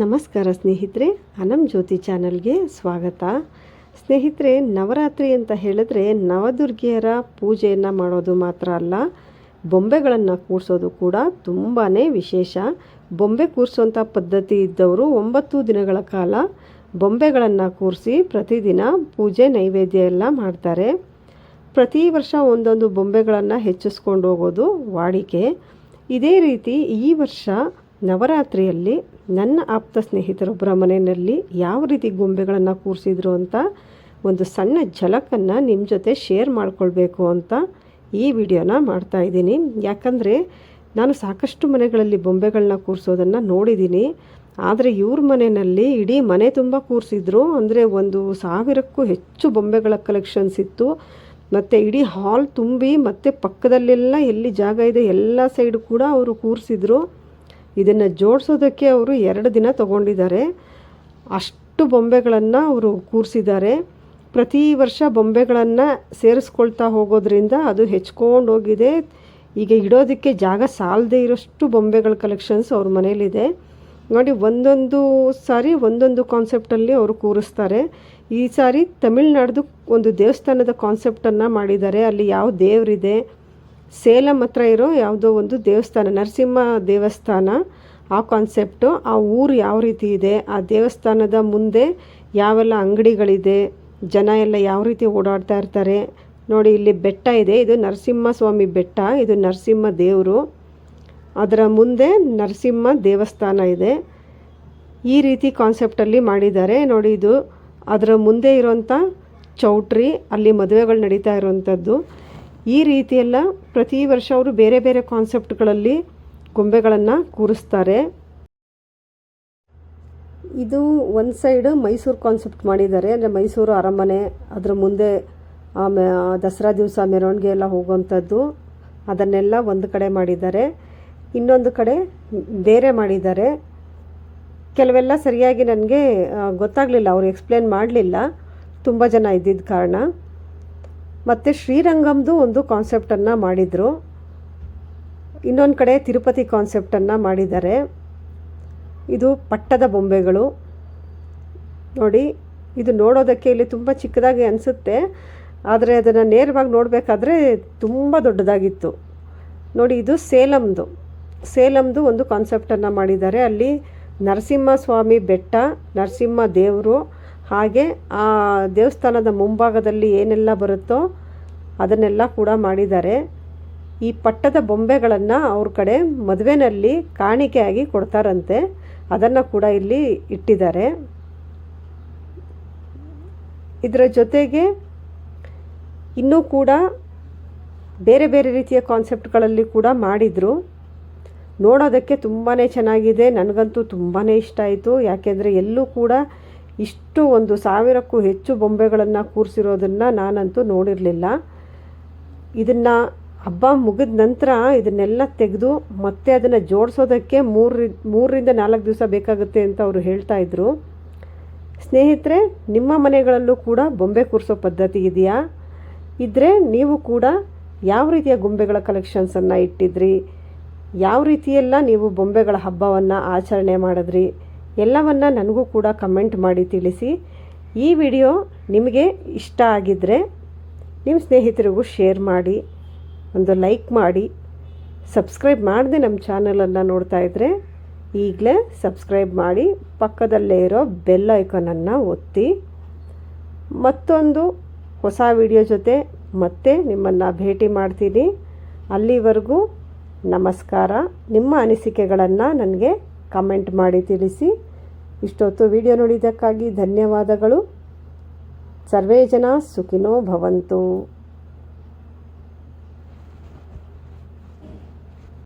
ನಮಸ್ಕಾರ ಸ್ನೇಹಿತರೆ ಅನಂ ಜ್ಯೋತಿ ಚಾನಲ್ಗೆ ಸ್ವಾಗತ. ಸ್ನೇಹಿತರೆ, ನವರಾತ್ರಿ ಅಂತ ಹೇಳಿದ್ರೆ ನವದುರ್ಗಿಯರ ಪೂಜೆಯನ್ನು ಮಾಡೋದು ಮಾತ್ರ ಅಲ್ಲ, ಬೊಂಬೆಗಳನ್ನು ಕೂರಿಸೋದು ಕೂಡ ತುಂಬಾ ವಿಶೇಷ. ಬೊಂಬೆ ಕೂರಿಸೋಂಥ ಪದ್ಧತಿ ಇದ್ದವರು ಒಂಬತ್ತು ದಿನಗಳ ಕಾಲ ಬೊಂಬೆಗಳನ್ನು ಕೂರಿಸಿ ಪ್ರತಿದಿನ ಪೂಜೆ ನೈವೇದ್ಯ ಎಲ್ಲ ಮಾಡ್ತಾರೆ. ಪ್ರತಿ ವರ್ಷ ಒಂದೊಂದು ಬೊಂಬೆಗಳನ್ನು ಹೆಚ್ಚಿಸ್ಕೊಂಡು ಹೋಗೋದು ವಾಡಿಕೆ. ಇದೇ ರೀತಿ ಈ ವರ್ಷ ನವರಾತ್ರಿಯಲ್ಲಿ ನನ್ನ ಆಪ್ತ ಸ್ನೇಹಿತರೊಬ್ಬರ ಮನೆಯಲ್ಲಿ ಯಾವ ರೀತಿ ಗೊಂಬೆಗಳನ್ನು ಕೂರಿಸಿದ್ರು ಅಂತ ಒಂದು ಸಣ್ಣ ಝಲಕನ್ನು ನಿಮ್ಮ ಜೊತೆ ಶೇರ್ ಮಾಡಿಕೊಳ್ಬೇಕು ಅಂತ ಈ ವಿಡಿಯೋನ ಮಾಡ್ತಾ ಇದ್ದೀನಿ. ಯಾಕಂದರೆ ನಾನು ಸಾಕಷ್ಟು ಮನೆಗಳಲ್ಲಿ ಬೊಂಬೆಗಳನ್ನ ಕೂರಿಸೋದನ್ನು ನೋಡಿದ್ದೀನಿ. ಆದರೆ ಇವ್ರ ಮನೆಯಲ್ಲಿ ಇಡೀ ಮನೆ ತುಂಬ ಕೂರಿಸಿದ್ರು. ಅಂದರೆ ಒಂದು ಸಾವಿರಕ್ಕೂ ಹೆಚ್ಚು ಬೊಂಬೆಗಳ ಕಲೆಕ್ಷನ್ಸ್ ಇತ್ತು. ಮತ್ತು ಇಡೀ ಹಾಲ್ ತುಂಬಿ ಮತ್ತು ಪಕ್ಕದಲ್ಲೆಲ್ಲ ಎಲ್ಲಿ ಜಾಗ ಇದೆ, ಎಲ್ಲ ಸೈಡು ಕೂಡ ಅವರು ಕೂರಿಸಿದ್ರು. ಇದನ್ನು ಜೋಡಿಸೋದಕ್ಕೆ ಅವರು ಎರಡು ದಿನ ತಗೊಂಡಿದ್ದಾರೆ. ಅಷ್ಟು ಬೊಂಬೆಗಳನ್ನು ಅವರು ಕೂರಿಸಿದ್ದಾರೆ. ಪ್ರತಿ ವರ್ಷ ಬೊಂಬೆಗಳನ್ನು ಸೇರಿಸ್ಕೊಳ್ತಾ ಹೋಗೋದ್ರಿಂದ ಅದು ಹೆಚ್ಕೊಂಡು ಹೋಗಿದೆ. ಈಗ ಇಡೋದಕ್ಕೆ ಜಾಗ ಸಾಲದೇ ಇರೋಷ್ಟು ಬೊಂಬೆಗಳ ಕಲೆಕ್ಷನ್ಸ್ ಅವ್ರ ಮನೇಲಿದೆ. ನೋಡಿ, ಒಂದೊಂದು ಸಾರಿ, ಒಂದೊಂದು ಕಾನ್ಸೆಪ್ಟಲ್ಲಿ ಅವರು ಕೂರಿಸ್ತಾರೆ. ಈ ಸಾರಿ ತಮಿಳ್ನಾಡ್ದು ಒಂದು ದೇವಸ್ಥಾನದ ಕಾನ್ಸೆಪ್ಟನ್ನು ಮಾಡಿದ್ದಾರೆ. ಅಲ್ಲಿ ಯಾವ ದೇವರಿದೆ ಸೇಲಂ ಹತ್ರ ಇರೋ ಯಾವುದೋ ಒಂದು ದೇವಸ್ಥಾನ, ನರಸಿಂಹ ದೇವಸ್ಥಾನ, ಆ ಕಾನ್ಸೆಪ್ಟು ಆ ಊರು ಯಾವ ರೀತಿ ಇದೆ, ಆ ದೇವಸ್ಥಾನದ ಮುಂದೆ ಯಾವೆಲ್ಲ ಅಂಗಡಿಗಳಿದೆ, ಜನ ಎಲ್ಲ ಯಾವ ರೀತಿ ಓಡಾಡ್ತಾ ಇರ್ತಾರೆ. ನೋಡಿ, ಇಲ್ಲಿ ಬೆಟ್ಟ ಇದೆ. ಇದು ನರಸಿಂಹ ಸ್ವಾಮಿ ಬೆಟ್ಟ, ಇದು ನರಸಿಂಹ ದೇವರು. ಅದರ ಮುಂದೆ ನರಸಿಂಹ ದೇವಸ್ಥಾನ ಇದೆ. ಈ ರೀತಿ ಕಾನ್ಸೆಪ್ಟಲ್ಲಿ ಮಾಡಿದ್ದಾರೆ. ನೋಡಿ, ಇದು ಅದರ ಮುಂದೆ ಇರೋಂಥ ಚೌಟ್ರಿ, ಅಲ್ಲಿ ಮದುವೆಗಳು ನಡೀತಾ ಇರೋವಂಥದ್ದು. ಈ ರೀತಿಯೆಲ್ಲ ಪ್ರತಿ ವರ್ಷ ಅವರು ಬೇರೆ ಬೇರೆ ಕಾನ್ಸೆಪ್ಟ್ಗಳಲ್ಲಿ ಗೊಂಬೆಗಳನ್ನು ಕೂರಿಸ್ತಾರೆ. ಇದು ಒಂದು ಸೈಡು ಮೈಸೂರು ಕಾನ್ಸೆಪ್ಟ್ ಮಾಡಿದ್ದಾರೆ. ಅಂದರೆ ಮೈಸೂರು ಅರಮನೆ, ಅದರ ಮುಂದೆ ದಸರಾ ದಿವಸ ಮೆರವಣಿಗೆ ಎಲ್ಲ ಹೋಗುವಂಥದ್ದು, ಅದನ್ನೆಲ್ಲ ಒಂದು ಕಡೆ ಮಾಡಿದ್ದಾರೆ. ಇನ್ನೊಂದು ಕಡೆ ಬೇರೆ ಮಾಡಿದ್ದಾರೆ. ಕೆಲವೆಲ್ಲ ಸರಿಯಾಗಿ ನನಗೆ ಗೊತ್ತಾಗಲಿಲ್ಲ, ಅವರು ಎಕ್ಸ್ಪ್ಲೇನ್ ಮಾಡಲಿಲ್ಲ. ತುಂಬ ಜನ ಇದ್ದಿದ್ದ ಕಾರಣ. ಮತ್ತು ಶ್ರೀರಂಗಮ್ದು ಒಂದು ಕಾನ್ಸೆಪ್ಟನ್ನು ಮಾಡಿದರು. ಇನ್ನೊಂದು ಕಡೆ ತಿರುಪತಿ ಕಾನ್ಸೆಪ್ಟನ್ನು ಮಾಡಿದ್ದಾರೆ. ಇದು ಪಟ್ಟದ ಬೊಂಬೆಗಳು. ನೋಡಿ, ಇದು ನೋಡೋದಕ್ಕೆ ಇಲ್ಲಿ ತುಂಬ ಚಿಕ್ಕದಾಗಿ ಅನಿಸುತ್ತೆ. ಆದರೆ ಅದನ್ನು ನೇರವಾಗಿ ನೋಡಬೇಕಾದ್ರೆ ತುಂಬ ದೊಡ್ಡದಾಗಿತ್ತು. ನೋಡಿ, ಇದು ಸೇಲಮ್ದು ಸೇಲಮ್ದು ಒಂದು ಕಾನ್ಸೆಪ್ಟನ್ನು ಮಾಡಿದ್ದಾರೆ. ಅಲ್ಲಿ ನರಸಿಂಹ ಸ್ವಾಮಿ ಬೆಟ್ಟ, ನರಸಿಂಹ ದೇವರು ಹಾಗೆ ಆ ದೇವಸ್ಥಾನದ ಮುಂಭಾಗದಲ್ಲಿ ಏನೆಲ್ಲ ಬರುತ್ತೋ ಅದನ್ನೆಲ್ಲ ಕೂಡ ಮಾಡಿದ್ದಾರೆ. ಈ ಪಟ್ಟದ ಬೊಂಬೆಗಳನ್ನು ಅವ್ರ ಕಡೆ ಮದುವೆನಲ್ಲಿ ಕಾಣಿಕೆಯಾಗಿ ಕೊಡ್ತಾರಂತೆ. ಅದನ್ನು ಕೂಡ ಇಲ್ಲಿ ಇಟ್ಟಿದ್ದಾರೆ. ಇದರ ಜೊತೆಗೆ ಇನ್ನೂ ಕೂಡ ಬೇರೆ ಬೇರೆ ರೀತಿಯ ಕಾನ್ಸೆಪ್ಟ್ಗಳಲ್ಲಿ ಕೂಡ ಮಾಡಿದರು. ನೋಡೋದಕ್ಕೆ ತುಂಬಾ ಚೆನ್ನಾಗಿದೆ. ನನಗಂತೂ ತುಂಬಾ ಇಷ್ಟ ಆಯಿತು. ಯಾಕೆಂದರೆ ಎಲ್ಲೂ ಕೂಡ ಇಷ್ಟು ಒಂದು ಸಾವಿರಕ್ಕೂ ಹೆಚ್ಚು ಬೊಂಬೆಗಳನ್ನು ಕೂರಿಸಿರೋದನ್ನು ನಾನಂತೂ ನೋಡಿರಲಿಲ್ಲ. ಇದನ್ನು ಹಬ್ಬ ಮುಗಿದ ನಂತರ ಇದನ್ನೆಲ್ಲ ತೆಗೆದು ಮತ್ತೆ ಅದನ್ನು ಜೋಡಿಸೋದಕ್ಕೆ ಮೂರು ಮೂರರಿಂದ ನಾಲ್ಕು ದಿವಸ ಬೇಕಾಗುತ್ತೆ ಅಂತ ಅವರು ಹೇಳ್ತಾ ಇದ್ರು. ಸ್ನೇಹಿತರೆ, ನಿಮ್ಮ ಮನೆಗಳಲ್ಲೂ ಕೂಡ ಬೊಂಬೆ ಕೂರಿಸೋ ಪದ್ಧತಿ ಇದೆಯಾ? ಇದ್ದರೆ ನೀವು ಕೂಡ ಯಾವ ರೀತಿಯ ಗೊಂಬೆಗಳ ಕಲೆಕ್ಷನ್ಸನ್ನು ಇಟ್ಟಿದ್ರಿ? ಯಾವ ರೀತಿಯೆಲ್ಲ ನೀವು ಬೊಂಬೆಗಳ ಹಬ್ಬವನ್ನು ಆಚರಣೆ ಮಾಡಿದ್ರಿ? ಎಲ್ಲವನ್ನು ನನಗೂ ಕೂಡ ಕಮೆಂಟ್ ಮಾಡಿ ತಿಳಿಸಿ. ಈ ವಿಡಿಯೋ ನಿಮಗೆ ಇಷ್ಟ ಆಗಿದ್ದರೆ ನಿಮ್ಮ ಸ್ನೇಹಿತರಿಗೂ ಶೇರ್ ಮಾಡಿ, ಒಂದು ಲೈಕ್ ಮಾಡಿ. ಸಬ್ಸ್ಕ್ರೈಬ್ ಮಾಡದೆ ನಮ್ಮ ಚಾನಲನ್ನು ನೋಡ್ತಾ ಇದ್ದರೆ ಈಗಲೇ ಸಬ್ಸ್ಕ್ರೈಬ್ ಮಾಡಿ, ಪಕ್ಕದಲ್ಲೇ ಇರೋ ಬೆಲ್ ಐಕನನ್ನು ಒತ್ತಿ. ಮತ್ತೊಂದು ಹೊಸ ವಿಡಿಯೋ ಜೊತೆ ಮತ್ತೆ ನಿಮ್ಮನ್ನು ಭೇಟಿ ಮಾಡ್ತೀನಿ. ಅಲ್ಲಿವರೆಗೂ ನಮಸ್ಕಾರ. ನಿಮ್ಮ ಅನಿಸಿಕೆಗಳನ್ನು ನನಗೆ ಕಮೆಂಟ್ ಮಾಡಿ ತಿಳಿಸಿ. ಇಷ್ಟೊತ್ತು ವಿಡಿಯೋ ನೋಡಿದ್ದಕ್ಕಾಗಿ ಧನ್ಯವಾದಗಳು. ಸರ್ವೇ ಜನ ಸುಖಿನೋ ಭವಂತು.